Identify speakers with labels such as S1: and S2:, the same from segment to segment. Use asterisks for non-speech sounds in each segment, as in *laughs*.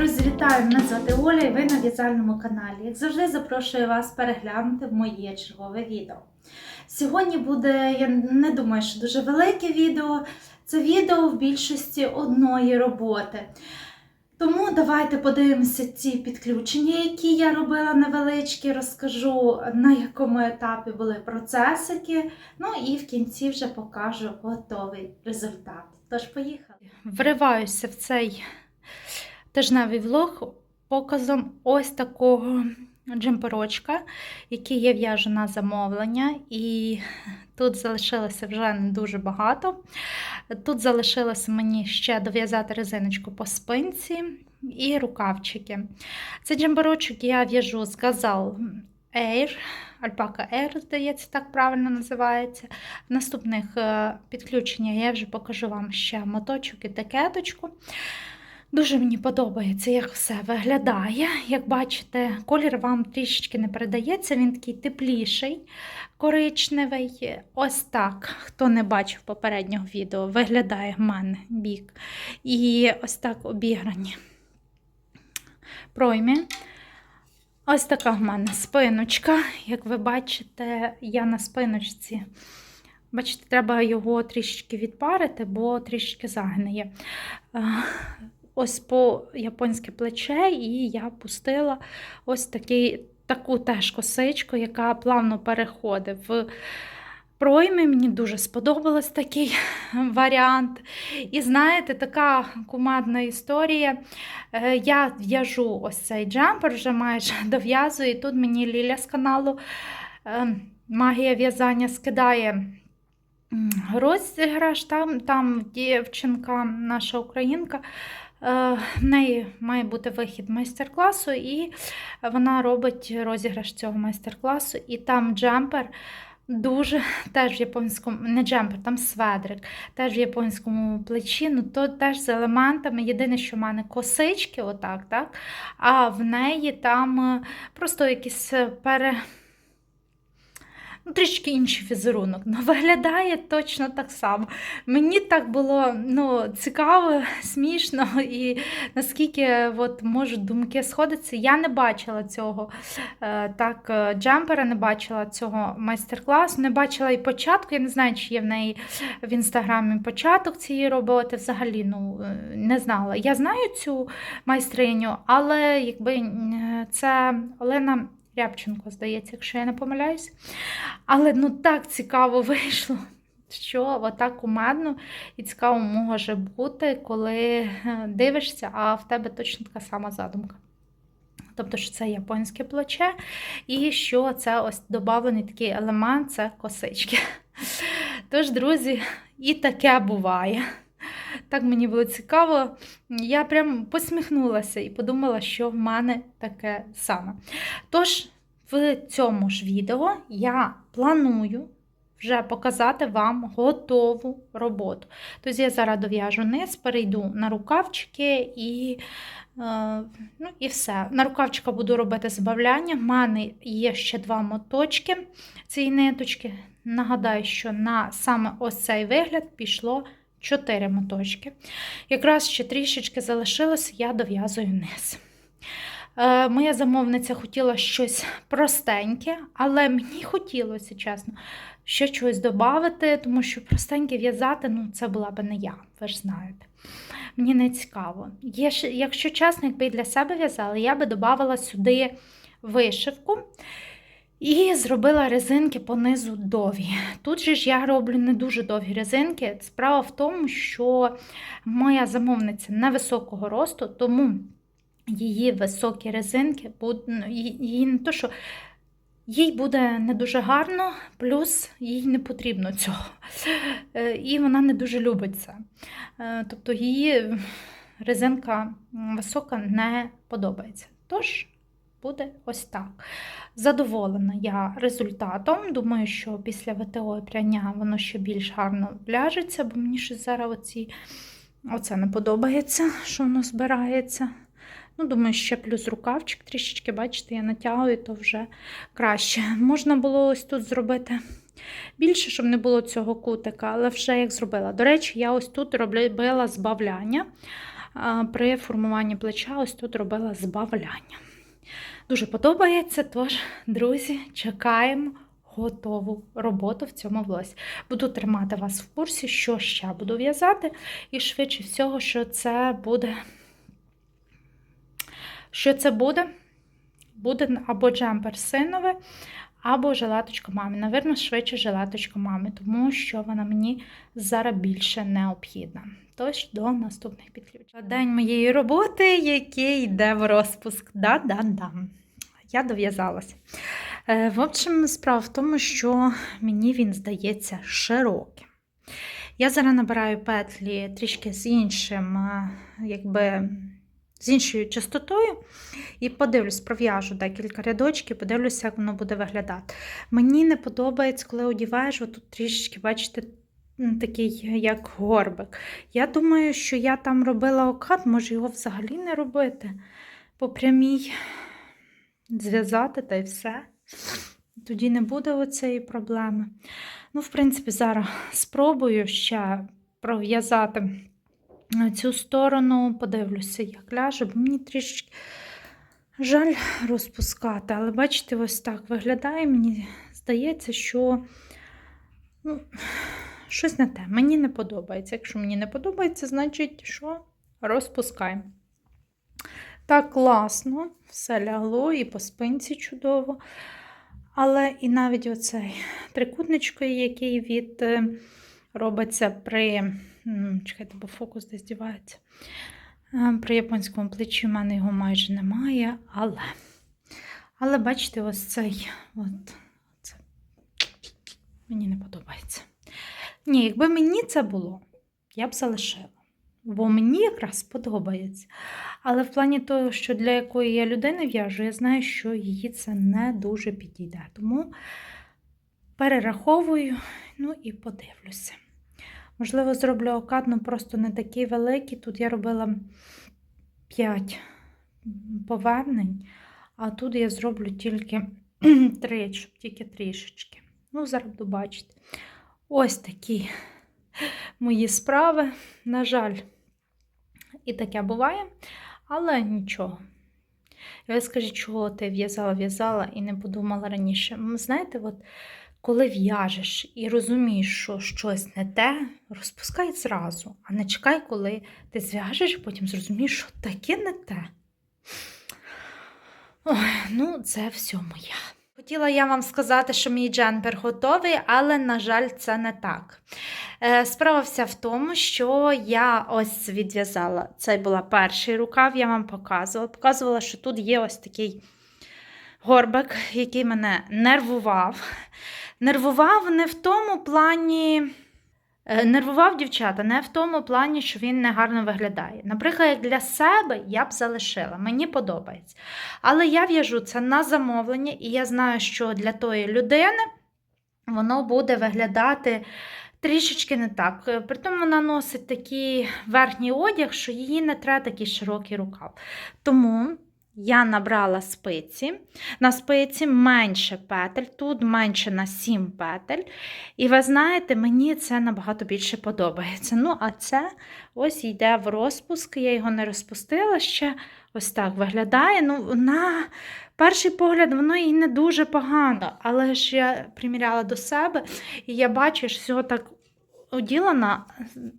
S1: Друзі, вітаю! Мене звати Оля і ви на в'язальному каналі. Як завжди, запрошую вас переглянути моє чергове відео. Сьогодні буде, я не думаю, що дуже велике відео. Це відео в більшості одної роботи. Тому давайте подивимося ці підключення, які я робила невеличкі, розкажу на якому етапі були процесики. Ну і в кінці вже покажу готовий результат. Тож, поїхали. Вриваюся в цей тижневий влог показом ось такого джемперочка, який я в'яжу на замовлення. І тут залишилося вже не дуже багато. Тут залишилося мені ще дов'язати резиночку по спинці і рукавчики. Цей джемперочок я в'яжу з Gazal Air. Альпака Air, здається, так правильно називається. В наступних е, підключеннях я вже покажу вам ще моточок і такеточку. Дуже мені подобається, як все виглядає. Як бачите, колір вам трішечки не передається, він такий тепліший, коричневий. Ось так, хто не бачив попереднього відео, виглядає в мене бік. І ось так обіграні пройми. Ось така в мене спиночка. Як ви бачите, я на спиночці. Бачите, треба його трішечки відпарити, бо трішечки загниє. Ось по японське плече, і я пустила ось такий, таку теж косичку, яка плавно переходить в пройми. Мені дуже сподобалось такий *laughs* варіант. І знаєте, така кумадна історія. Е, Я в'яжу ось цей джемпер, вже майже *laughs* дов'язую. І тут мені Ліля з каналу е, Магія в'язання скидає. Розіграш, там, там дівчинка, наша українка, в неї має бути вихід майстер-класу, і вона робить розіграш цього майстер-класу. І там джемпер дуже теж в японському, не джемпер, там сведрик, теж в японському плечі, ну то теж з елементами. Єдине, що в мене косички, отак, так? а в неї там е, просто якісь пере ну, трішки інший фізерунок. Ну, виглядає точно так само. Мені так було ну, цікаво, смішно, і наскільки от, можуть думки сходитися. Я не бачила цього е, так, е, джемпера, не бачила цього майстер-класу, не бачила і початку. Я не знаю, чи є в неї в інстаграмі початок цієї роботи. Взагалі ну, е, не знала. Я знаю цю майстриню, але якби це Олена. Рябченко, здається, якщо я не помиляюсь. Але ну так цікаво *laughs* вийшло, що отак кумедно і цікаво може бути, коли дивишся, а в тебе точно така сама задумка. Тобто, що це японське плече, і що це ось додавлений такий елемент це косички. *laughs* Тож, друзі, і таке буває. Так мені було цікаво. Я прям посміхнулася і подумала, що в мене таке саме. Тож, в цьому ж відео я планую вже показати вам готову роботу. Тобто я зараз дов'яжу низ, перейду на рукавчики і ну, і все. На рукавчика буду робити збавляння. В мене є ще два моточки цієї ниточки. Нагадаю, що на саме ось цей вигляд пішло. 4 моточки. Якраз ще трішечки залишилось, я дов'язую низ. Е, моя замовниця хотіла щось простеньке, але мені хотілося, чесно, ще чогось додати, тому що простеньке в'язати ну, це була б не я, ви ж знаєте. Мені не цікаво. Є, Якщо чесно, якби для себе в'язала, я би додавала сюди вишивку. І зробила резинки по низу довгі. Тут же ж я роблю не дуже довгі резинки. Справа в тому, що моя замовниця невисокого росту, тому її високі резинки ну, їй не то, що їй буде не дуже гарно, плюс їй не потрібно цього. Е, і вона не дуже любить це. Е, тобто її резинка висока не подобається. Тож, буде ось так. Задоволена я результатом. Думаю, що після ВТО пряння воно ще більш гарно ляжеться, бо мені щось зараз оці... оце не подобається, що воно збирається. Ну, Думаю, ще плюс рукавчик трішечки, бачите, я натягую, то вже краще. Можна було ось тут зробити більше, щоб не було цього кутика, але вже як зробила. До речі, я ось тут робила збавляння. при формуванні плеча ось тут робила збавляння. Дуже подобається, тож, друзі, чекаємо готову роботу в цьому влозі. Буду тримати вас в курсі, що ще буду в'язати, і швидше всього, що це буде. Що це буде? Буде або джемпер синове, або жилеточка мамі. Навірно, швидше жилеточка мамі, тому що вона мені зараз більше необхідна. Тож до наступних підключень. День моєї роботи, який йде в розпуск. Да-да-да. Я дов'язалася. Е, В общем, справа в тому, що мені він здається широким. Я зараз набираю петлі трішки з іншим, е, якби з іншою частотою, і подивлюсь, пров'яжу декілька рядочків, подивлюся, як воно буде виглядати. Мені не подобається, коли одіваєш, тут трішечки, бачите, такий як горбик. Я думаю, що я там робила окат, може його взагалі не робити. По прямій зв'язати та й все. Тоді не буде оцієї проблеми. Ну, в принципі, зараз спробую ще пров'язати цю сторону, подивлюся, як ляже, бо мені трішечки жаль розпускати. Але бачите, ось так виглядає. Мені здається, що ну, щось не те. Мені не подобається. Якщо мені не подобається, значить, що розпускаємо. Так класно, все лягло і по спинці чудово. Але і навіть оцей трикутничко, який від е, робиться при. Чекайте, бо фокус десь дівається. При японському плечі в мене його майже немає, але. Але бачите, ось цей. От, це. Мені не подобається. Ні, якби мені це було, я б залишила. Бо мені якраз подобається. Але в плані того, що для якої я людини в'яжу, я знаю, що її це не дуже підійде. Тому перераховую, ну і подивлюся. Можливо, зроблю окат, ну просто не такий великий. Тут я робила 5 повернень, а тут я зроблю тільки *clears throat* 3, щоб тільки трішечки. Ну, зараз буду. Ось такі *laughs* мої справи. На жаль, і таке буває, але нічого. І ви скажіть, чого ти в'язала, в'язала і не подумала раніше. Знаєте, от коли в'яжеш і розумієш, що щось не те, розпускай зразу, а не чекай, коли ти зв'яжеш, потім зрозумієш, що таке не те. Ой, ну, це все моє. Хотіла я вам сказати, що мій джемпер готовий, але, на жаль, це не так. Е, Справа вся в тому, що я ось відв'язала. Це була перший рукав, я вам показувала. Показувала, що тут є ось такий горбик, який мене нервував. Нервував не в тому плані. е, Нервував дівчата не в тому плані, що він не гарно виглядає. Наприклад, як для себе я б залишила, мені подобається. Але я в'яжу це на замовлення, і я знаю, що для тої людини воно буде виглядати трішечки не так. Е, Притом вона носить такий верхній одяг, що її не треба такий широкий рукав. Тому я набрала спиці. На спиці менше петель, тут менше на 7 петель. І ви знаєте, мені це набагато більше подобається. Ну, а це ось йде в розпуск, я його не розпустила ще. Ось так виглядає. Ну, на перший погляд, воно і не дуже погано, але ж я приміряла до себе, і я бачу, що всього так оділена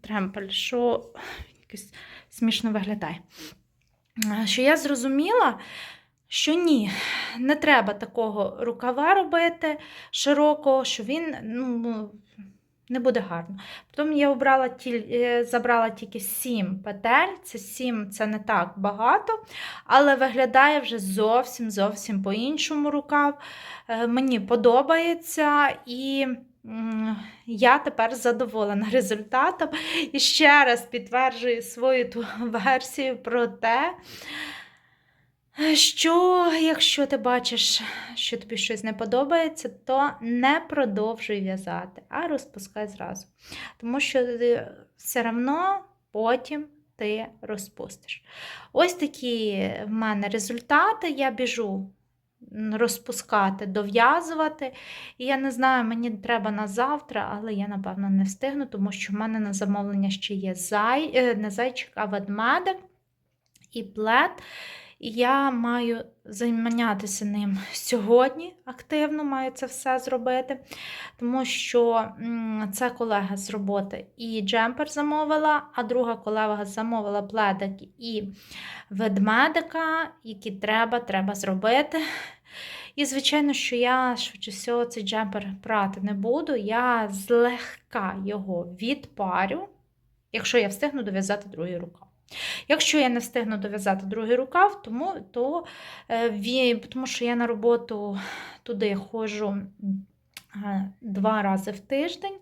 S1: тремпель, що якось смішно виглядає. Що я зрозуміла, що ні, не треба такого рукава робити широкого, що він ну, не буде гарно. Потім я обрала тіль, е, забрала тільки 7 петель. Це 7 це не так багато, але виглядає вже зовсім зовсім по-іншому рукав. Е, Мені подобається і. Я тепер задоволена *laughs* результатом і ще раз підтверджую свою ту *laughs* версію про те, що якщо ти бачиш, що тобі щось не подобається, то не продовжуй в'язати, а розпускай зразу. Тому що е, все одно потім ти розпустиш. Ось такі в мене результати. Я біжу розпускати, дов'язувати. І я не знаю, мені треба на завтра, але я, напевно, не встигну, тому що в мене на замовлення ще є зай... е, не зайчик, а ведмедик. і плед. І я маю зайнятися ним сьогодні активно, маю це все зробити, тому що це колега з роботи і джемпер замовила, а друга колега замовила пледик і ведмедика, які треба, треба зробити. І, звичайно, що я швидше всього цей джемпер прати не буду. Я злегка його відпарю, якщо я встигну дов'язати другий рукав. Якщо я не встигну дов'язати другий рукав, тому, то, е, тому що я на роботу туди ходжу е, два рази в тиждень.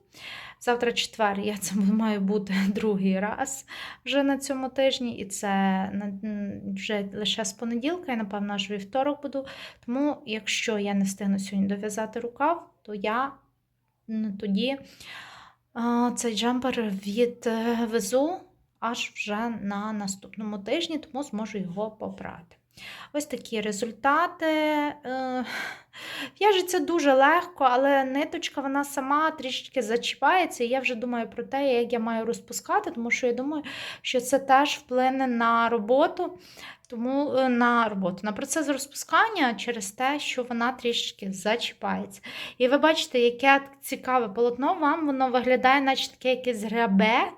S1: Завтра четвер, я це маю бути *laughs* другий раз вже на цьому тижні, і це вже лише з понеділка, я, напевно, аж вівторок буду. Тому, якщо я не встигну сьогодні дов'язати рукав, то я тоді цей джемпер відвезу аж вже на наступному тижні, тому зможу його попрати. Ось такі результати. Е, В'яжеться дуже легко, але ниточка вона сама трішки зачіпається, і я вже думаю про те, як я маю розпускати, тому що я думаю, що це теж вплине на роботу, тому е, на роботу, на процес розпускання через те, що вона трішки зачіпається. І ви бачите, яке цікаве полотно вам, воно виглядає, наче таке якесь грабе.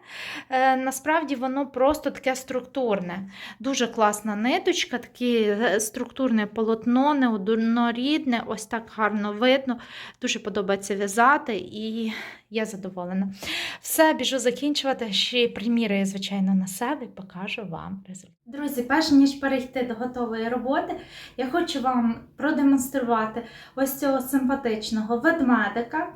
S1: Е, Насправді воно просто таке структурне. Дуже класна ниточка, таке структурне полотно, неоднорідне, ось так гарно видно. Дуже подобається в'язати, і я задоволена. Все, біжу закінчувати. Ще й приміряю, звичайно, на себе покажу вам результат. Друзі, перш ніж перейти до готової роботи, я хочу вам продемонструвати ось цього симпатичного ведмедика.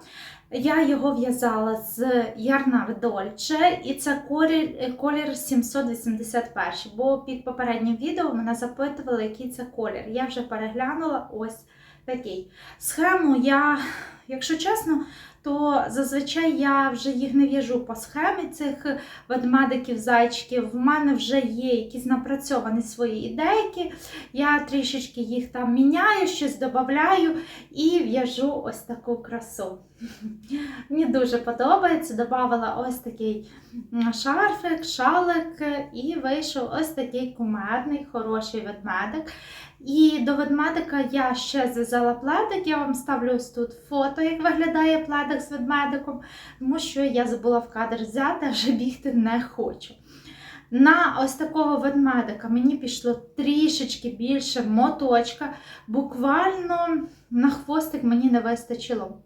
S1: Я його в'язала з Ярнар Дольче, і це колір, колір 781, бо під попереднім відео мене запитували, який це колір. Я вже переглянула ось такий. Схему я, якщо чесно, то зазвичай я вже їх не в'яжу по схемі цих ведмедиків, зайчиків. В мене вже є якісь напрацьовані свої ідейки. Я трішечки їх там міняю, щось додаю і в'яжу ось таку красу. *laughs* Мені дуже подобається. Добавила ось такий шарфик, шалик, і вийшов ось такий кумедний, хороший ведмедик. І до ведмедика я ще зв'язала пледик. Я вам ставлю ось тут фото, як виглядає пледик з ведмедиком, тому що я забула в кадр взяти, а вже бігти не хочу. На ось такого ведмедика мені пішло трішечки більше моточка. Буквально на хвостик мені не вистачило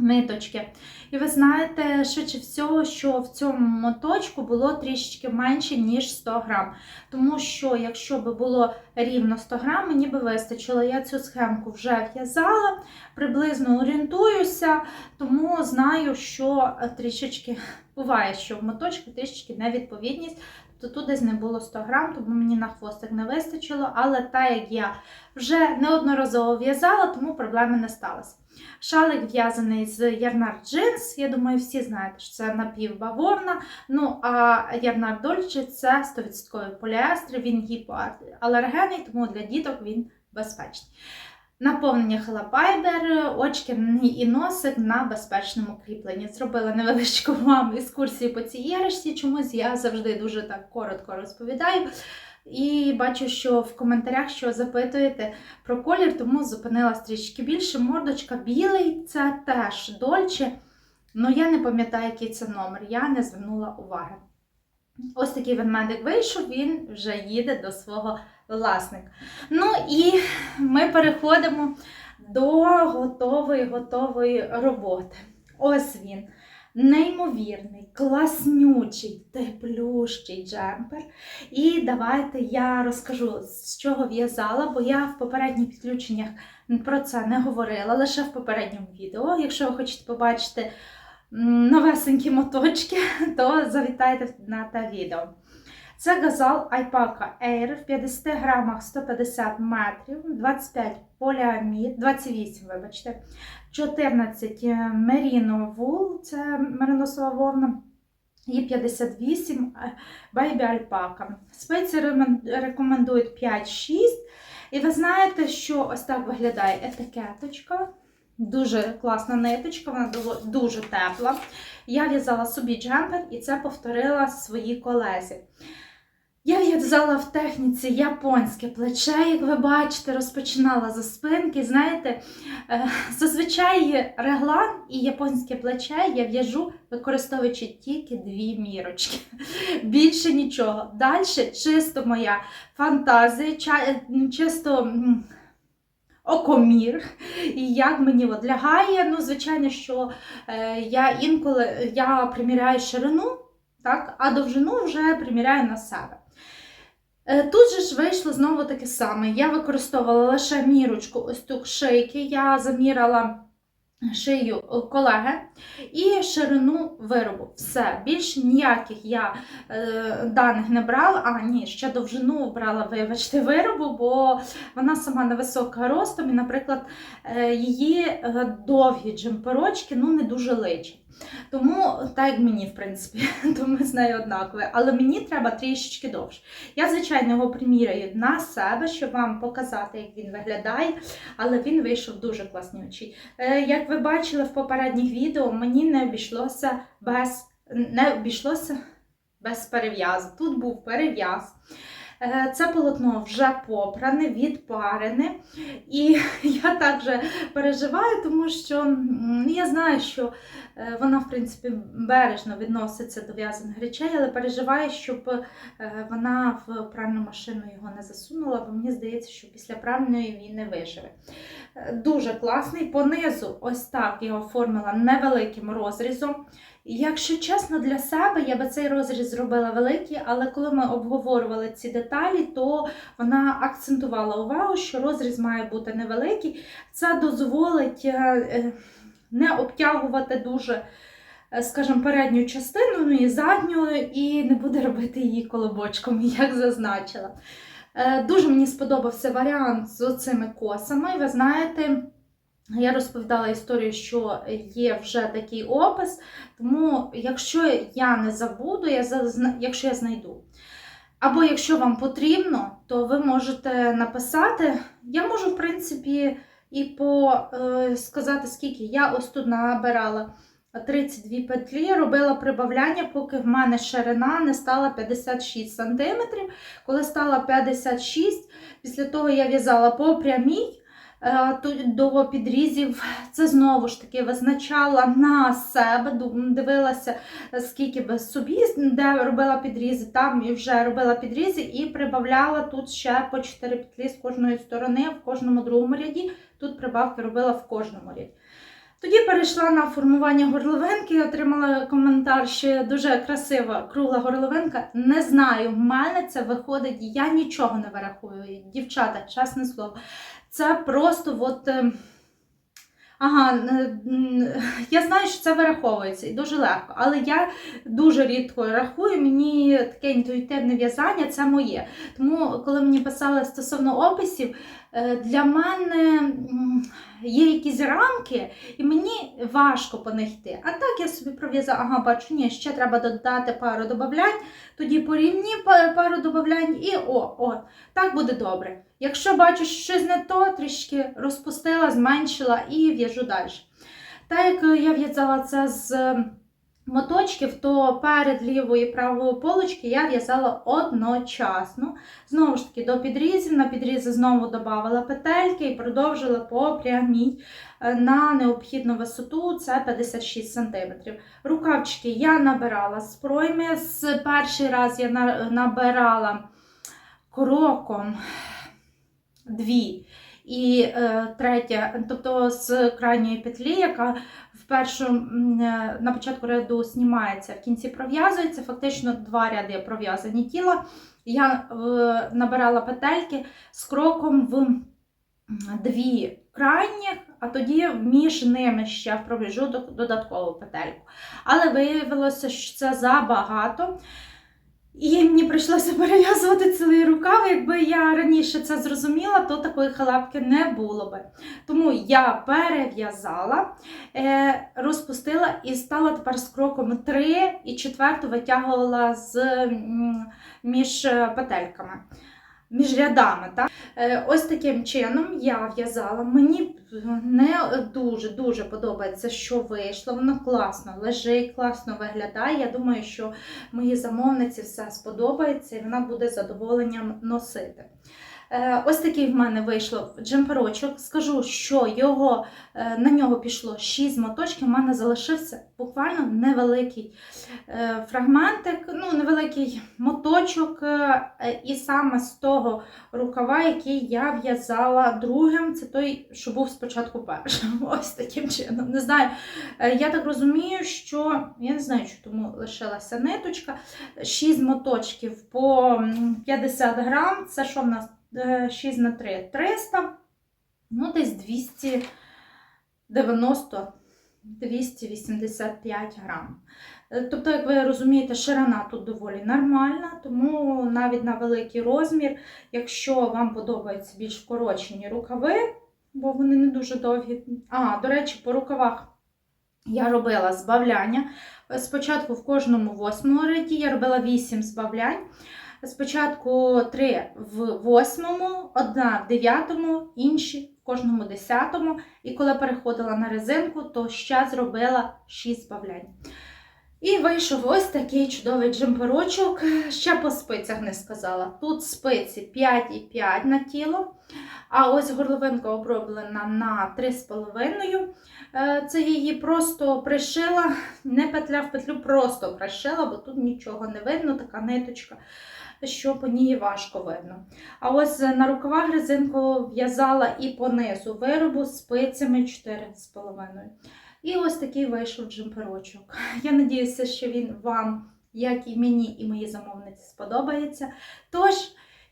S1: ниточки. І ви знаєте, швидше всього, що в цьому моточку було трішечки менше, ніж 100 грам. Тому що, якщо б було рівно 100 грам, мені би вистачило. Я цю схемку вже в'язала, приблизно орієнтуюся, тому знаю, що трішечки буває, що в моточку трішечки невідповідність. То тут десь не було 100 грам, тому мені на хвостик не вистачило, але так як я вже неодноразово в'язала, тому проблеми не сталося. Шалик в'язаний з ярнар джинс. Я думаю, всі знаєте, що це напівбавовна. Ну, а ярнар дольче це 100% поліестер, він гіпоалергенний, тому для діток він безпечний. Наповнення халапайдер, очки і носик на безпечному кріпленні. Зробила невеличку вам екскурсію по цій єришці, чомусь я завжди дуже так коротко розповідаю. І бачу, що в коментарях що запитуєте про колір, тому зупинилась трішки більше. Мордочка білий, це теж дольче. Ну я не пам'ятаю, який це номер, я не звернула уваги. Ось такий ведмедик вийшов, він вже їде до свого власника. Ну і ми переходимо до готової готової роботи. Ось він. Неймовірний, класнючий, теплющий джемпер. І давайте я розкажу, з чого в'язала, бо я в попередніх підключеннях про це не говорила, лише в попередньому відео. Якщо ви хочете побачити новесенькі моточки, *laughs* то завітайте на те відео. Це газал Айпака Air в 50 грамах 150 метрів, 25 поліамід, 28, вибачте, 14 меріно вул, це мериносова вовна, і 58 бейбі альпака. Спеці рекомендують 5-6. І ви знаєте, що ось так виглядає етикеточка. Дуже класна ниточка, вона дуже тепла. Я в'язала собі джемпер і це повторила своїй колезі. Я в'язала в техніці японське плече, як ви бачите, розпочинала за спинки. Знаєте, е, зазвичай реглан і японське плече я в'яжу, використовуючи тільки дві мірочки. *laughs* Більше нічого. Далі чисто моя фантазія, чисто окомір. І як мені от лягає. Ну, звичайно, що е, я інколи я приміряю ширину, так, а довжину вже приміряю на себе. Е, Тут же ж вийшло знову таке саме. Я використовувала лише мірочку ось тут шийки. Я заміряла шию е, колеги і ширину виробу. Все, більш ніяких я е, даних не брала. А, ні, ще довжину брала, вибачте, *laughs* виробу, бо вона сама невисока ростом, і, наприклад, е, її е, довгі джемперочки ну, не дуже личать. Тому, так як мені, в принципі, *laughs* то ми з нею однакові. Але мені треба трішечки довше. Я, звичайно, його приміряю на себе, щоб вам показати, як він виглядає, але він вийшов дуже класнючий. Е, Як ви бачили в попередніх відео, мені не обійшлося без, не обійшлося без перев'язу. Тут був перев'яз. Е, Це полотно вже попране, відпарене. І *laughs* я також переживаю, тому що я знаю, що е, вона, в принципі, бережно відноситься до в'язаних речей, але переживаю, щоб е, вона в пральну машину його не засунула, бо мені здається, що після пральної він не виживе. Дуже класний. Понизу, ось так я оформила невеликим розрізом. Якщо чесно, для себе я би цей розріз зробила великий, але коли ми обговорювали ці деталі, то вона акцентувала увагу, що розріз має бути невеликий. Це дозволить е, е, не обтягувати дуже, е, скажімо, передню частину, ну і задню, і не буде робити її колобочком, *laughs* як зазначила. Дуже мені сподобався варіант з цими косами. Ви знаєте, я розповідала історію, що є вже такий опис, тому якщо я не забуду, я якщо я знайду. Або якщо вам потрібно, то ви можете написати. Я можу, в принципі, і по е, сказати, скільки я ось тут набирала 32 петлі, робила прибавляння, поки в мене ширина не стала 56 см. Коли стала 56, після того я в'язала по прямій. Е, До підрізів це знову ж таки визначала на себе, дивилася, скільки би собі, де робила підрізи, там і вже робила підрізи і прибавляла тут ще по 4 петлі з кожної сторони, в кожному другому ряді. Тут прибавки робила в кожному ряді. Тоді перейшла на формування горловинки, отримала коментар, що дуже красива кругла горловинка. Не знаю, в мене це виходить, я нічого не вирахую. Дівчата, чесне слово. Це просто от. е, Ага, е, я знаю, що це вираховується і дуже легко, але я дуже рідко рахую, мені таке інтуїтивне в'язання це моє. Тому, коли мені писали стосовно описів, для мене є якісь рамки, і мені важко по них йти. А так я собі пров'язала, ага, бачу, ні, ще треба додати пару додавань, тоді порівні пару додавань і о, о, так буде добре. Якщо бачу, що щось не то, трішки розпустила, зменшила і в'яжу далі. Так як е, я в'язала це з е, моточків, то перед лівою і правою полочки я в'язала одночасно. Знову ж таки, до підрізів, на підрізи знову додавала петельки і продовжила по прямій е, на необхідну висоту, це 56 см. Рукавчики я набирала з пройми. З перший раз я набирала кроком дві. І е, третя, тобто з крайньої петлі, яка м, е, на початку ряду знімається, в кінці пров'язується, фактично два ряди пров'язані тіла. Я е, набирала петельки з кроком в дві крайніх, а тоді між ними ще в до- додаткову петельку. Але виявилося, що це забагато. І мені прийшлося *laughs* перев'язувати цілий рукав. Якби я раніше це зрозуміла, то такої халапки не було би. Тому я перев'язала, е, розпустила і стала тепер з кроком 3 і четверту витягувала з, між е, петельками. Між рядами. Так? Е, Ось таким чином я в'язала. Мені не дуже-дуже подобається, що вийшло. Воно класно лежить, класно виглядає. Я думаю, що моїй замовниці все сподобається і вона буде задоволенням носити. Е, Ось такий в мене вийшло джемперочок. Скажу, що його, е, на нього пішло 6 моточків, у мене залишився буквально невеликий е, фрагментик, ну, невеликий моточок, і саме з того рукава, який я в'язала другим, це той, що був спочатку першим. *laughs* Ось таким чином. Не знаю. Я так розумію, що я не знаю, що тому лишилася ниточка. 6 моточків по 50 грам. Це що в нас? Е, 6 на 3 300, ну десь 290 285 грам. Е, Тобто, як ви розумієте, ширина тут доволі нормальна, тому навіть на великий розмір, якщо вам подобаються більш вкорочені рукави, бо вони не дуже довгі. А, до речі, по рукавах я робила збавляння. Е, Спочатку в кожному восьмому ряді я робила 8 збавлянь. Спочатку 3 в восьмому, одна в дев'ятому, інші в кожному десятому. І коли переходила на резинку, то ще зробила 6 збавлянь. І вийшов ось такий чудовий джемперочок. Ще по спицях не сказала. Тут спиці 5,5 на тіло, а ось горловинка оброблена на 3,5. Е, Це її просто пришила, не петля в петлю, просто пришила, бо тут нічого не видно, така ниточка, що по ній важко видно. А ось на рукавах резинку в'язала і по низу виробу спицями 4,5. І ось такий вийшов джемперочок. *laughs* Я надіюся, що він вам, як і мені, і моїй замовниці, сподобається. Тож,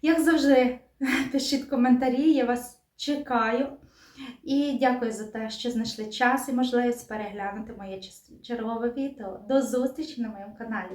S1: як завжди, *laughs* пишіть коментарі, я вас чекаю. І дякую за те, що знайшли час і можливість переглянути моє чергове відео. До зустрічі на моєму каналі.